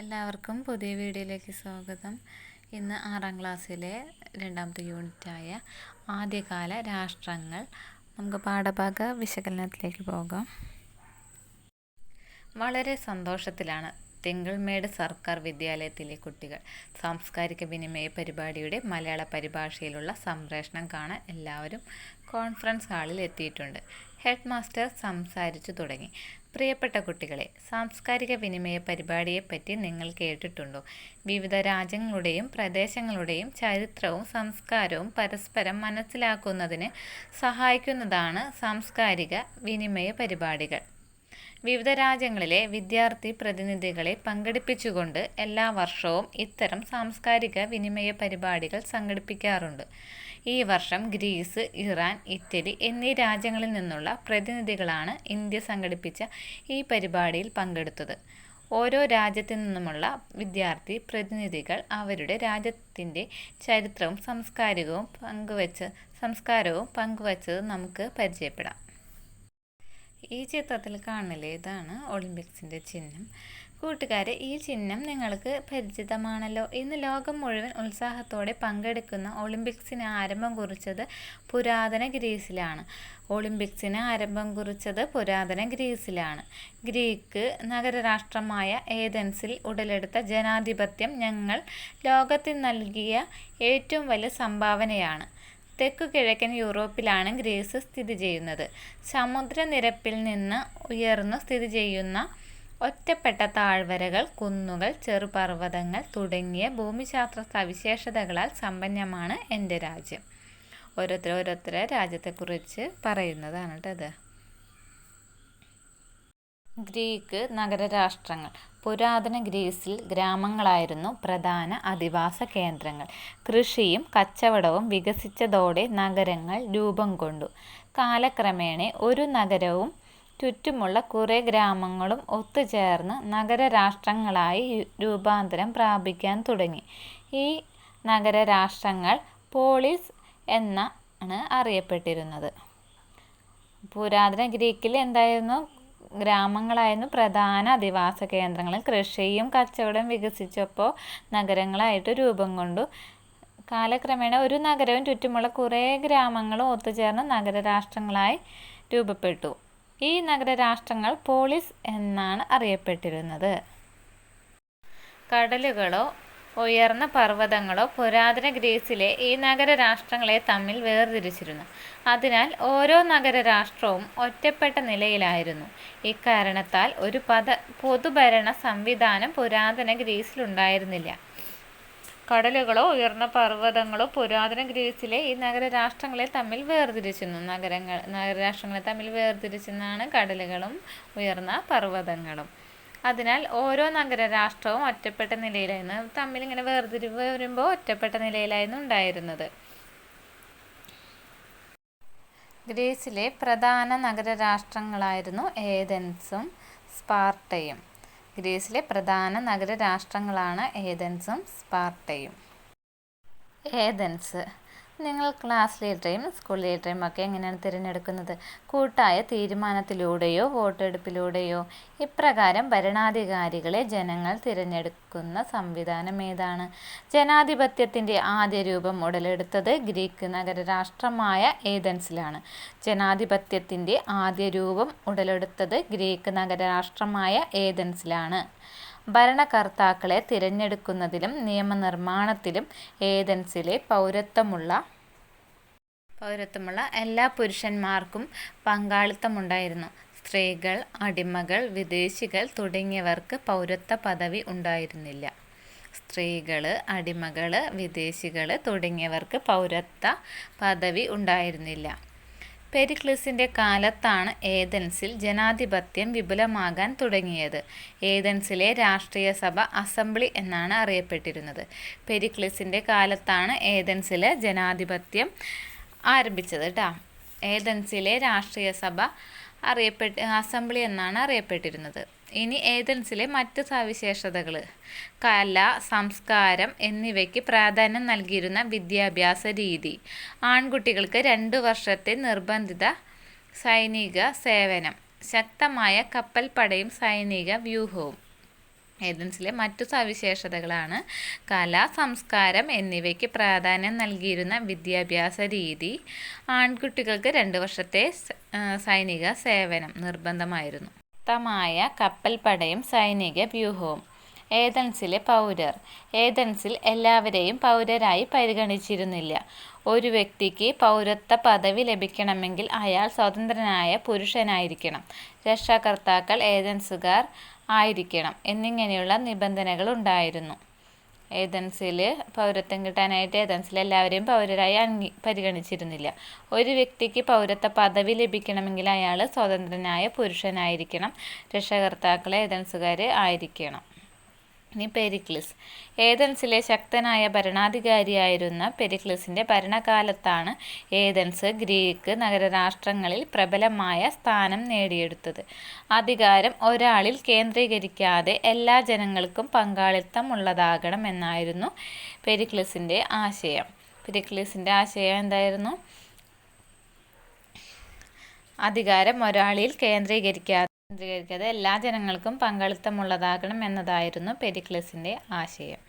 എല്ലാവർക്കും പുതിയ വീഡിയോയിലേക്ക് സ്വാഗതം. ഇന്ന് ആറാം ക്ലാസ്സിലെ രണ്ടാമത്തെ യൂണിറ്റായ ആദ്യകാല രാഷ്ട്രങ്ങൾ. നമുക്ക് പാഠഭാഗ വിശകലനത്തിലേക്ക് പോകാം. വളരെ സന്തോഷത്തിലാണ് തിങ്കിൾമേട് സർക്കാർ വിദ്യാലയത്തിലെ കുട്ടികൾ. സാംസ്കാരിക വിനിമയ പരിപാടിയുടെ മലയാള പരിഭാഷയിലുള്ള സംപ്രേഷണം കാണാൻ എല്ലാവരും കോൺഫറൻസ് ഹാളിൽ എത്തിയിട്ടുണ്ട്. ഹെഡ് മാസ്റ്റർ സംസാരിച്ചു തുടങ്ങി. പ്രിയപ്പെട്ട കുട്ടികളെ സാംസ്കാരിക വിനിമയ പരിപാടിയെപ്പറ്റി നിങ്ങൾ കേട്ടിട്ടുണ്ടോ? വിവിധ രാജ്യങ്ങളുടെയും പ്രദേശങ്ങളുടെയും ചരിത്രവും സംസ്കാരവും പരസ്പരം മനസ്സിലാക്കുന്നതിന് സഹായിക്കുന്നതാണ് സാംസ്കാരിക വിനിമയ പരിപാടികൾ. വിവിധ രാജ്യങ്ങളിലെ വിദ്യാർത്ഥി പ്രതിനിധികളെ പങ്കെടുപ്പിച്ചുകൊണ്ട് എല്ലാ വർഷവും ഇത്തരം സാംസ്കാരിക വിനിമയ പരിപാടികൾ സംഘടിപ്പിക്കാറുണ്ട്. ഈ വർഷം ഗ്രീസ് ഇറാൻ ഇറ്റലി എന്നീ രാജ്യങ്ങളിൽ നിന്നുള്ള പ്രതിനിധികളാണ് ഇന്ത്യ സംഘടിപ്പിച്ച ഈ പരിപാടിയിൽ പങ്കെടുത്തത്. ഓരോ രാജ്യത്തു നിന്നുമുള്ള വിദ്യാർത്ഥി പ്രതിനിധികൾ അവരുടെ രാജ്യത്തിന്റെ ചരിത്രവും സംസ്കാരികവും പങ്കുവച്ച് സംസ്കാരവും പങ്കുവച്ചത് നമുക്ക് പരിചയപ്പെടാം. ഈ ചിത്രത്തിൽ കാണുന്നില്ലേ ഇതാണ് ഒളിമ്പിക്സിന്റെ ചിഹ്നം. കൂട്ടുകാരെ ഈ ചിഹ്നം നിങ്ങൾക്ക് പരിചിതമാണല്ലോ. ഇന്ന് ലോകം മുഴുവൻ ഉത്സാഹത്തോടെ പങ്കെടുക്കുന്ന ഒളിമ്പിക്സിന് ആരംഭം കുറിച്ചത് പുരാതന ഗ്രീസിലാണ്. ഒളിമ്പിക്സിന് ആരംഭം കുറിച്ചത് പുരാതന ഗ്രീസിലാണ്. ഗ്രീക്ക് നഗരരാഷ്ട്രമായ ഏതൻസിൽ ഉടലെടുത്ത ജനാധിപത്യം ഞങ്ങൾ ലോകത്തിന് നൽകിയ ഏറ്റവും വലിയ സംഭാവനയാണ്. തെക്കു കിഴക്കൻ യൂറോപ്പിലാണ് ഗ്രീസ് സ്ഥിതി ചെയ്യുന്നത് സമുദ്രനിരപ്പിൽ നിന്ന് ഉയർന്നു സ്ഥിതി ചെയ്യുന്ന ഒറ്റപ്പെട്ട താഴ്വരകൾ കുന്നുകൾ ചെറുപർവതങ്ങൾ തുടങ്ങിയ ഭൂമിശാസ്ത്ര സവിശേഷതകളാൽ സമ്പന്നമാണ് എന്റെ രാജ്യം. ഓരോരുത്തർ ഓരോരുത്തരെ രാജ്യത്തെക്കുറിച്ച് പറയുന്നതാണ് കേട്ടോ ഗ്രീക്ക് നഗരരാഷ്ട്രങ്ങൾ. പുരാതന ഗ്രീസിൽ ഗ്രാമങ്ങളായിരുന്നു പ്രധാന അധിവാസ കേന്ദ്രങ്ങൾ. കൃഷിയും കച്ചവടവും വികസിച്ചതോടെ നഗരങ്ങൾ രൂപം കൊണ്ടു. കാലക്രമേണ ഒരു നഗരവും ചുറ്റുമുള്ള കുറേ ഗ്രാമങ്ങളും ഒത്തുചേർന്ന് നഗരരാഷ്ട്രങ്ങളായി രൂപാന്തരം പ്രാപിക്കാൻ തുടങ്ങി. ഈ നഗരരാഷ്ട്രങ്ങൾ പോളിസ് എന്നാണ് അറിയപ്പെട്ടിരുന്നത്. പുരാതന ഗ്രീക്കിൽ എന്തായിരുന്നു? ഗ്രാമങ്ങളായിരുന്നു പ്രധാന അധിവാസ കേന്ദ്രങ്ങൾ കൃഷിയും കച്ചവടം വികസിച്ചപ്പോൾ നഗരങ്ങളായിട്ട് രൂപം കൊണ്ടു. കാലക്രമേണ ഒരു നഗരവും ചുറ്റുമുള്ള കുറേ ഗ്രാമങ്ങളും ഒത്തുചേർന്ന് നഗരരാഷ്ട്രങ്ങളായി രൂപപ്പെട്ടു. ഈ നഗരരാഷ്ട്രങ്ങൾ പോളിസ് എന്നാണ് അറിയപ്പെട്ടിരുന്നത്. കടലുകളോ ഉയർന്ന പർവതങ്ങളോ പുരാതന ഗ്രീസിലെ ഈ നഗര രാഷ്ട്രങ്ങളെ തമ്മിൽ വേർതിരിച്ചിരുന്നു. അതിനാൽ ഓരോ നഗര രാഷ്ട്രവും ഒറ്റപ്പെട്ട നിലയിലായിരുന്നു. ഇക്കാരണത്താൽ ഒരു പദ പൊതുഭരണ സംവിധാനം പുരാതന ഗ്രീസിലുണ്ടായിരുന്നില്ല. കടലുകളോ ഉയർന്ന പർവതങ്ങളോ പുരാതന ഗ്രീസിലെ ഈ നഗരരാഷ്ട്രങ്ങളെ തമ്മിൽ വേർതിരിച്ചിരുന്നു. നഗരങ്ങൾ നഗരരാഷ്ട്രങ്ങളെ തമ്മിൽ വേർതിരിച്ചെന്നാണ് കടലുകളും ഉയർന്ന പർവതങ്ങളും. അതിനാൽ ഓരോ നഗര രാഷ്ട്രവും ഒറ്റപ്പെട്ട നിലയിലായിരുന്നു. തമ്മിൽ ഇങ്ങനെ വേർതിരിവ് വരുമ്പോൾ ഒറ്റപ്പെട്ട നിലയിലായിരുന്നു ഉണ്ടായിരുന്നത്. ഗ്രീസിലെ പ്രധാന നഗര രാഷ്ട്രങ്ങളായിരുന്നു ഏതൻസും സ്പാർട്ടയും. ഗ്രീസിലെ പ്രധാന നഗര രാഷ്ട്രങ്ങളാണ് ഏതൻസും സ്പാർട്ടയും. ഏതൻസ് നിങ്ങൾ ക്ലാസ് ലീഡറെയും സ്കൂൾ ലീഡറെയും ഒക്കെ എങ്ങനെയാണ് തിരഞ്ഞെടുക്കുന്നത്? കൂട്ടായ തീരുമാനത്തിലൂടെയോ വോട്ടെടുപ്പിലൂടെയോ? ഇപ്രകാരം ഭരണാധികാരികളെ ജനങ്ങൾ തിരഞ്ഞെടുക്കുന്ന സംവിധാനം ഏതാണ്? ജനാധിപത്യത്തിന്റെ ആദ്യ രൂപം ഉടലെടുത്തത് ഗ്രീക്ക് നഗരരാഷ്ട്രമായ ഏതൻസിലാണ്. ജനാധിപത്യത്തിന്റെ ആദ്യ രൂപം ഉടലെടുത്തത് ഗ്രീക്ക് നഗരരാഷ്ട്രമായ ഏതൻസിലാണ്. ഭരണകർത്താക്കളെ തിരഞ്ഞെടുക്കുന്നതിലും നിയമനിർമ്മാണത്തിലും ഏതൻസിലെ പൗരത്വമുള്ള പൗരത്വമുള്ള എല്ലാ പുരുഷന്മാർക്കും പങ്കാളിത്തമുണ്ടായിരുന്നു. സ്ത്രീകൾ അടിമകൾ വിദേശികൾ തുടങ്ങിയവർക്ക് പൗരത്വ പദവി ഉണ്ടായിരുന്നില്ല. സ്ത്രീകൾ അടിമകൾ വിദേശികൾ തുടങ്ങിയവർക്ക് പൗരത്വ പദവി ഉണ്ടായിരുന്നില്ല. പെരിക്ലിസിന്റെ കാലത്താണ് ഏതൻസിൽ ജനാധിപത്യം വിപുലമാകാൻ തുടങ്ങിയത്. ഏതൻസിലെ രാഷ്ട്രീയ സഭ അസംബ്ലി എന്നാണ് അറിയപ്പെട്ടിരുന്നത്. പെരിക്ലിസിന്റെ കാലത്താണ് ഏതൻസിൽ ജനാധിപത്യം ആരംഭിച്ചത് കേട്ടോ ഏതൻസിലെ രാഷ്ട്രീയ സഭ അറിയപ്പെട്ട് അസംബ്ലി എന്നാണ് അറിയപ്പെട്ടിരുന്നത്. ഇനി ഏതൻസിലെ മറ്റ് സവിശേഷതകൾ കല സംസ്കാരം എന്നിവയ്ക്ക് പ്രാധാന്യം നൽകിയിരുന്ന വിദ്യാഭ്യാസ രീതി. ആൺകുട്ടികൾക്ക് രണ്ട് വർഷത്തെ നിർബന്ധിത സൈനിക സേവനം. ശക്തമായ കപ്പൽപ്പടയും സൈനിക വ്യൂഹവും. ഏതൻസിലെ മറ്റു സവിശേഷതകളാണ്. കല സംസ്കാരം എന്നിവയ്ക്ക് പ്രാധാന്യം നൽകിയിരുന്ന വിദ്യാഭ്യാസ രീതി ആൺകുട്ടികൾക്ക് രണ്ട് വർഷത്തെ സൈനിക സേവനം നിർബന്ധമായിരുന്നു. ശക്തമായ കപ്പൽപ്പടയും സൈനിക വ്യൂഹവും. ഏതൻസിലെ പൗരർ. ഏതൻസിൽ എല്ലാവരെയും പൗരരായി പരിഗണിച്ചിരുന്നില്ല. ഒരു വ്യക്തിക്ക് പൗരത്വ പദവി ലഭിക്കണമെങ്കിൽ അയാൾ സ്വതന്ത്രനായ പുരുഷനായിരിക്കണം. രക്ഷാകർത്താക്കൾ ഏതൻസുകാർ ആയിരിക്കണം. എന്നിങ്ങനെയുള്ള നിബന്ധനകൾ ഉണ്ടായിരുന്നു. ഏതൻസിൽ പൗരത്വം കിട്ടാനായിട്ട് ഏതൻസിൽ എല്ലാവരെയും പൗരരായി അംഗീ പരിഗണിച്ചിരുന്നില്ല. ഒരു വ്യക്തിക്ക് പൗരത്വ പദവി ലഭിക്കണമെങ്കിൽ അയാൾ സ്വതന്ത്രനായ പുരുഷനായിരിക്കണം. രക്ഷകർത്താക്കളെ ഏതൻസുകാർ ആയിരിക്കണം. ഇനി പെരിക്ലിസ്. ഏതൻസിലെ ശക്തനായ ഭരണാധികാരിയായിരുന്ന പെരിക്ലിസിന്റെ ഭരണകാലത്താണ് ഏതൻസ് ഗ്രീക്ക് നഗരരാഷ്ട്രങ്ങളിൽ പ്രബലമായ സ്ഥാനം നേടിയെടുത്തത്. അധികാരം ഒരാളിൽ കേന്ദ്രീകരിക്കാതെ എല്ലാ ജനങ്ങൾക്കും പങ്കാളിത്തം ഉള്ളതാകണം എന്നായിരുന്നു പെരിക്ലിസിന്റെ ആശയം. പെരിക്ലിസിന്റെ ആശയം എന്തായിരുന്നു? അധികാരം ഒരാളിൽ കേന്ദ്രീകരിക്കാതെ കേന്ദ്രീകരിക്കാതെ എല്ലാ ജനങ്ങൾക്കും പങ്കാളിത്തമുള്ളതാകണം എന്നതായിരുന്നു പെരിക്ലസിന്റെ ആശയം.